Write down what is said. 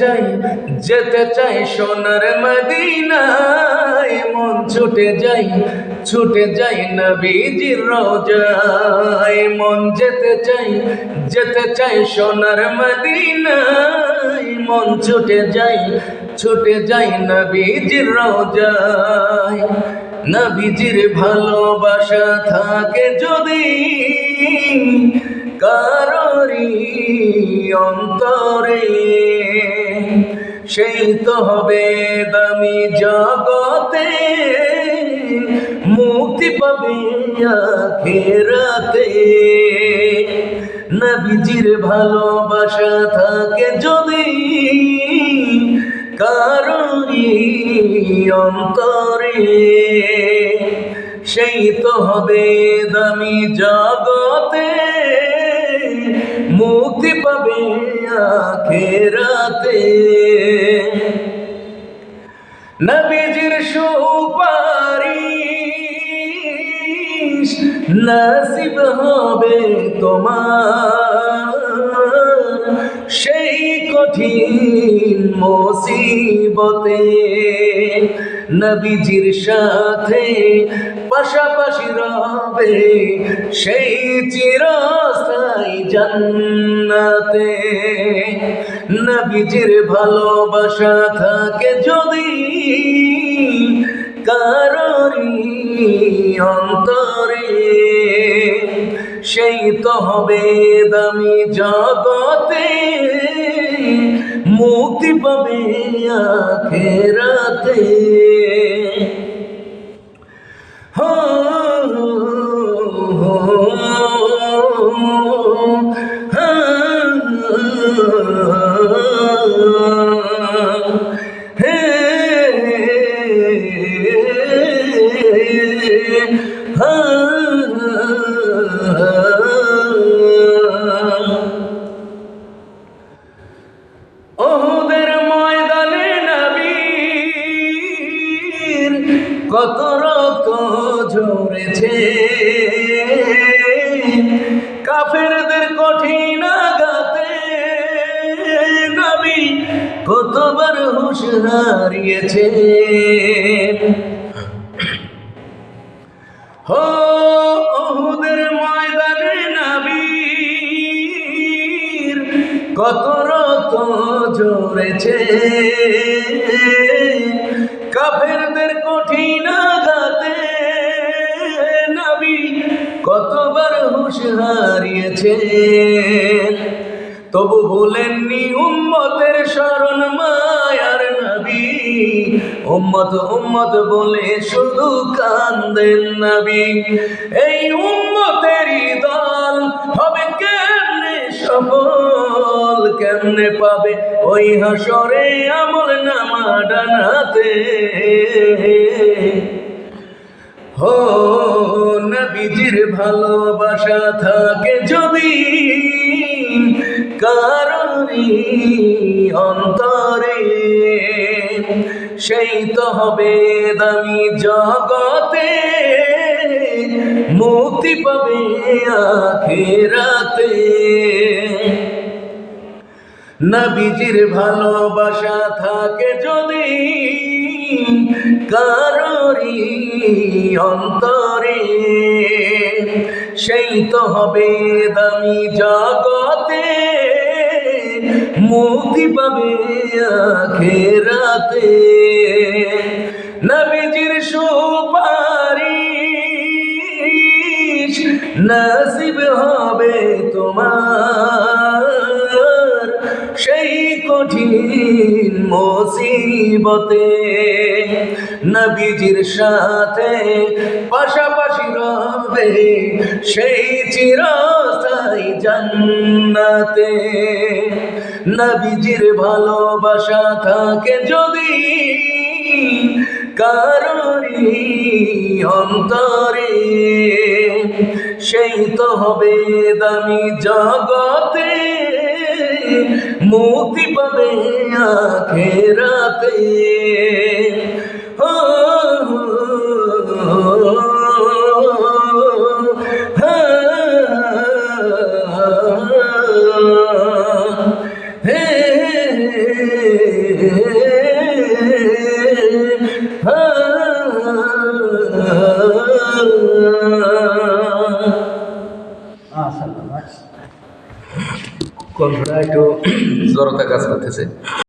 চাই, যেতে চাই সোনার মদিনায়। মন ছুটে যাই ছুটে যাই নবীজির রোজায়। মন যেতে চাই যেতে চাই সোনার মদিনায়। মন ছুটে যাই ছুটে যাই নবীজির রোজায়। নবীজির ভালোবাসা থাকে যদি কারোরই অন্তরে। সেই তো হবে দামি জগতে। মুক্তি পাবে আখেরাতে। নবীজির ভালোবাসা থাকে যদি কারোরই অন্তরে। সেই তো হবে দামি জগতে। মুক্তি পাবে আখেরাতে। নবীজির সুপারিশ নসিব হবে তোমার সেই কঠিন মুসিবতে। নবীজির সাথে পাশাপাশি রবে সেই চিরস্থায়ী জান্নাতে। নবীজির ভালোবাসা থাকে যদি কারোরই অন্তরে সেই তো হবে দামি জগতে মুক্তি পাবে আখেরাতে হো কত রক্ত ঝরেছে। কাফেরদের কঠিন আঘাতে নবী কতবার হুশ হারিয়েছে। হো ময়দানে নবীর কত রত জড়েছে কতবার হুশ হারিয়েছে। তবু ভুলেননি উম্মতের শরণ মায়ার নবী। উম্মত উম্মত বলে শুধু কান্দেন নবী। এই উম্মতেরই দল হবে কেমনে সফল, কেমনে পাবে ওই হাসরে আমল নামা ডানাতে? হো নবীজির ভালোবাসা থাকে যদি কারণি অন্তরে। সেই তো হবে দামি জগতে, মুক্তি পাবে আখেরাতে। নবীজির ভালোবাসা থাকে যদি কারোরই অন্তরে। সেই তো হবে দামি জগতে মুক্তি পাবে আখেরাতে। নবীজির সুপারিশ নসিব হবে তোমার। কঠিন মুসিবতে। নবীজির সাথে পাশাপাশি রবে সেই চিরস্থায়ী জান্নাতে। নবীজির ভালোবাসা থাকে যদি কারোরই অন্তরে, সেই তো হবে দামি জগতে। মুক্তি পাবে আখেরাতে হো একটু জড়তা কাজ করতেছে।